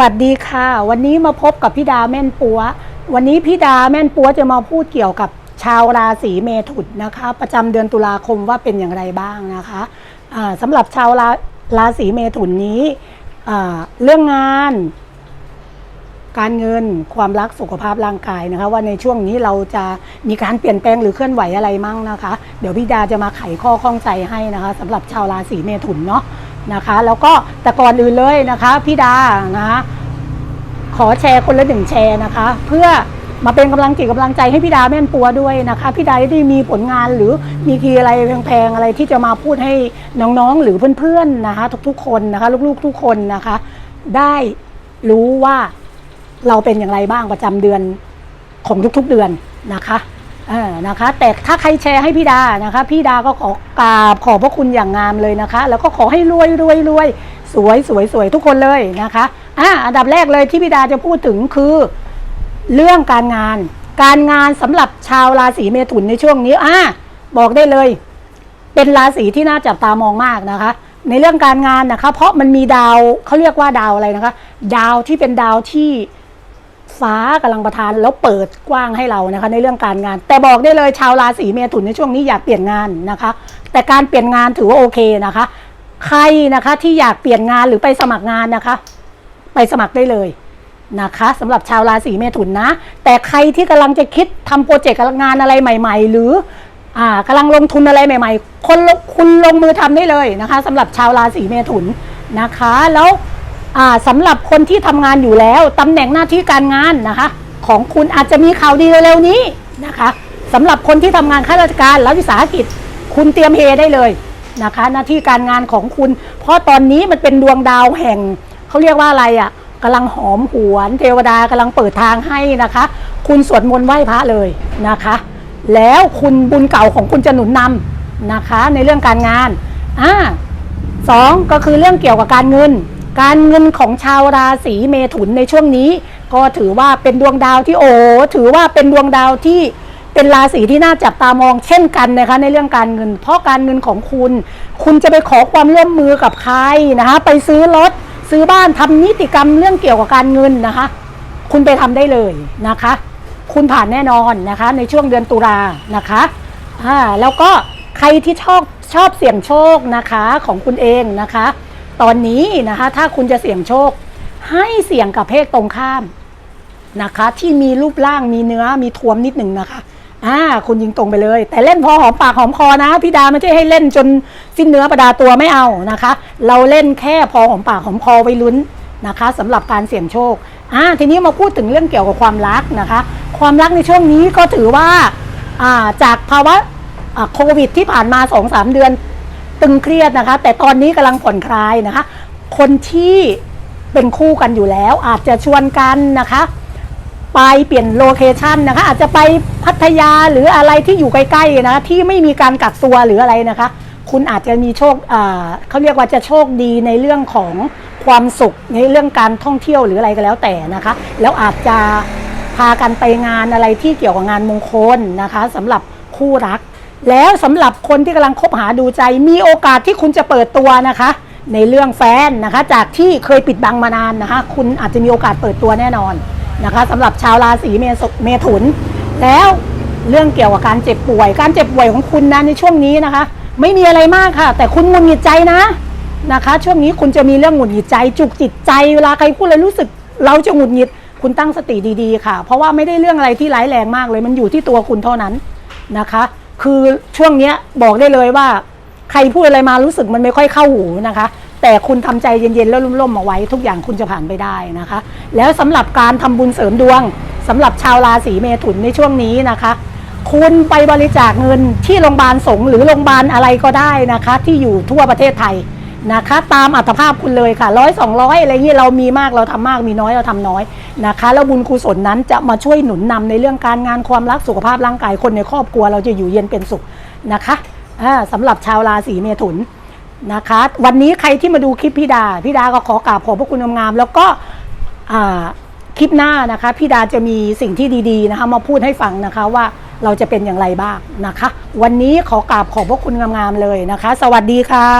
วัสดีค่ะ วันนี้มาพบกับพี่ดาแม่นปัว วันนี้พี่ดาแม่นปัวจะมาพูดเกี่ยวกับชาวราศีเมถุนนะคะ ประจำเดือนตุลาคมว่าเป็นอย่างไรบ้างนะคะอ่าสำหรับชาวราราศีเมถุนนี้เรื่องงาน การเงินความรักสุขภาพร่างกายนะคะ ว่าในช่วงนี้เราจะมีการเปลี่ยนแปลงหรือเคลื่อนไหวอะไรมั่งนะคะ เดี๋ยวพี่ดาจะมาไขข้อข้องใจให้นะคะสำหรับชาวราศีเมถุนเนาะ นะคะ แล้วก็แต่ก่อนอื่นเลยนะคะพี่ดานะขอแชร์คนละหนึ่งแชร์นะคะ เพื่อมาเป็นกำลังจิตกำลังใจให้พี่ดาแม่นปัวด้วยนะคะพี่ดาได้มีผลงานหรือมีทีอะไรแพงๆอะไรที่จะมาพูดให้น้องๆหรือเพื่อนๆนะคะ ทุกๆคนนะคะ ลูกๆทุกคนนะคะ ได้รู้ว่าเราเป็นอย่างไรบ้างประจำเดือนของทุกๆเดือนนะคะ เออนะคะ แต่ถ้าใครแชร์ให้พี่ดานะคะ พี่ดาก็ขอกราบขอบพระคุณอย่างงามเลยนะคะ แล้วก็ขอให้รวยรวยรวยสวยสวยสวยทุกคนเลยนะคะอะอันดับแรกเลยที่พี่ดาจะพูดถึงคือ เรื่องการงาน การงานสำหรับชาวราศีเมถุนในช่วงนี้อะบอกได้เลย เป็นราศีที่น่าจับตามองมากนะคะ ในเรื่องการงานนะคะ เพราะมันมีดาวเขาเรียกว่าดาวอะไรนะคะ ดาวที่เป็นดาวที่ ฟ้ากำลังประทานแล้วเปิดกว้างให้เรานะคะในเรื่องการงาน แต่บอกได้เลยชาวราศีเมถุนในช่วงนี้อยากเปลี่ยนงานนะคะ แต่การเปลี่ยนงานถือว่าโอเคนะคะ ใครนะคะที่อยากเปลี่ยนงานหรือไปสมัครงานนะคะ ไปสมัครได้เลยนะคะสำหรับชาวราศีเมถุนนะ แต่ใครที่กำลังจะคิดทำโปรเจกต์งานอะไรใหม่ ๆ หรืออ่ากำลังลงทุนอะไรใหม่ ๆ คนคุณลงมือทำได้เลยนะคะสำหรับชาวราศีเมถุนนะคะแล้ว สำหรับคนที่ทำงานอยู่แล้วตำแหน่งหน้าที่การงานนะคะ ของคุณอาจจะมีข่าวดีเร็วๆนี้นะคะสำหรับคนที่ทำงานข้าราชการและวิสาหกิจ คุณเตรียมเฮได้เลยนะคะ หน้าที่การงานของคุณ เพราะตอนนี้มันเป็นดวงดาวแห่งเขาเรียกว่าอะไรอะ่ะกำลังหอมหวน เทวดากำลังเปิดทางให้นะคะ คุณสวดมนต์ไหว้พระเลยนะคะ แล้วคุณบุญเก่าของคุณจะหนุนนำนะคะ ในเรื่องการงานอ่าสองก็คือเรื่องเกี่ยวกับการเงิน การเงินของชาวราศีเมถุนในช่วงนี้ ก็ถือว่าเป็นดวงดาวที่โอ้ถือว่าเป็นดวงดาวที่เป็นราศีที่น่าจับตามองเช่นกันนะคะในเรื่องการเงิน เพราะการเงินของคุณ คุณจะไปขอความร่วมมือกับใครนะคะไปซื้อรถซื้อบ้านทำนิติกรรมเรื่องเกี่ยวกับการเงินนะคะ คุณไปทำได้เลยนะคะ คุณผ่านแน่นอนนะคะ ในช่วงเดือนตุลานะคะอ่าแล้วก็ใครที่ชอบชอบเสี่ยงโชคนะคะของคุณเองนะคะ ตอนนี้นะคะถ้าคุณจะเสี่ยงโชค ให้เสี่ยงกับเพศตรงข้ามนะคะ ที่มีรูปร่างมีเนื้อมีทวมนิดหนึ่งนะคะอ่าคุณยิงตรงไปเลย แต่เล่นพอหอมปากหอมคอนะพี่ดาไม่ใช่ให้เล่นจนสิ้นเนื้อประดาตัวไม่เอานะคะ เราเล่นแค่พอหอมปากหอมคอไว้ลุ้นนะคะสำหรับการเสี่ยงโชคอ่าทีนี้มาพูดถึงเรื่องเกี่ยวกับความรักนะคะ ความรักในช่วงนี้ก็ถือว่าอ่าจากภาวะโควิดที่ผ่านมา2อสเดือน ตึงเครียดนะคะ แต่ตอนนี้กำลังผ่อนคลายนะคะ คนที่เป็นคู่กันอยู่แล้ว อาจจะชวนกันนะคะ ไปเปลี่ยนโลเคชันนะคะ อาจจะไปพัทยาหรืออะไรที่อยู่ใกล้ๆนะะที่ไม่มีการกักตัวหรืออะไรนะคะ คุณอาจจะมีโชคเขาเรียกว่าจะโชคดีในเรื่องของความสุขในเรื่องการท่องเที่ยวหรืออะไรก็แล้วแต่นะคะ แล้วอาจจะพากันไปงานอะไรที่เกี่ยวกับงานมงคลนะคะสำหรับคู่รัก แล้วสำหรับคนที่กำลังคบหาดูใจ มีโอกาสที่คุณจะเปิดตัวนะคะ ในเรื่องแฟนนะคะ จากที่เคยปิดบังมานานนะคะ คุณอาจจะมีโอกาสเปิดตัวแน่นอนนะคะสำหรับชาวราศีเมษเมถุน แล้วเรื่องเกี่ยวกับการเจ็บป่วย การเจ็บป่วยของคุณนะในช่วงนี้นะคะ ไม่มีอะไรมากค่ะ แต่คุณหงุดหงิดใจนะนะคะ ช่วงนี้คุณจะมีเรื่องหงุดหงิดใจ จุกจิตใจเวลาใครพูดอะไรรู้สึก เราจะหงุดหงิดคุณตั้งสติดีๆ ค่ะ เพราะว่าไม่ได้เรื่องอะไรที่ร้ายแรงมากเลยมันอยู่ที่ตัวคุณเท่านั้นนะคะ คือช่วงเนี้ยบอกได้เลยว่า ใครพูดอะไรมารู้สึกมันไม่ค่อยเข้าหูนะคะ แต่คุณทำใจเย็นๆ แล้วร่มๆเอาไว้ ทุกอย่างคุณจะผ่านไปได้นะคะ แล้วสำหรับการทำบุญเสริมดวงสำหรับชาวราศีเมถุนในช่วงนี้นะคะ คุณไปบริจาคเงินที่โรงพยาบาลสงฆ์หรือโรงพยาบาลอะไรก็ได้นะคะ ที่อยู่ทั่วประเทศไทย นะคะ ตามอัตภาพคุณเลยค่ะร้อยสองร้อยอะไรเงี้ยเรามีมากเราทำมากมีน้อยเราทำน้อยนะคะ แล้วบุญกุศลนั้นจะมาช่วยหนุนนำในเรื่องการงานความรักสุขภาพร่างกายคนในครอบครัว เราจะอยู่เย็นเป็นสุขนะคะอ่าสำหรับชาวราศีเมถุนนะคะ วันนี้ใครที่มาดูคลิปพี่ดาพี่ดาก็ขอกราบขอบพระคุณงามๆแล้วก็คลิปหน้านะคะพี่ดาจะมีสิ่งที่ดีๆนะคะมาพูดให้ฟังนะคะว่าเราจะเป็นอย่างไรบ้างนะคะ วันนี้ขอกราบขอบพระคุณงามๆเลยนะคะ สวัสดีค่ะ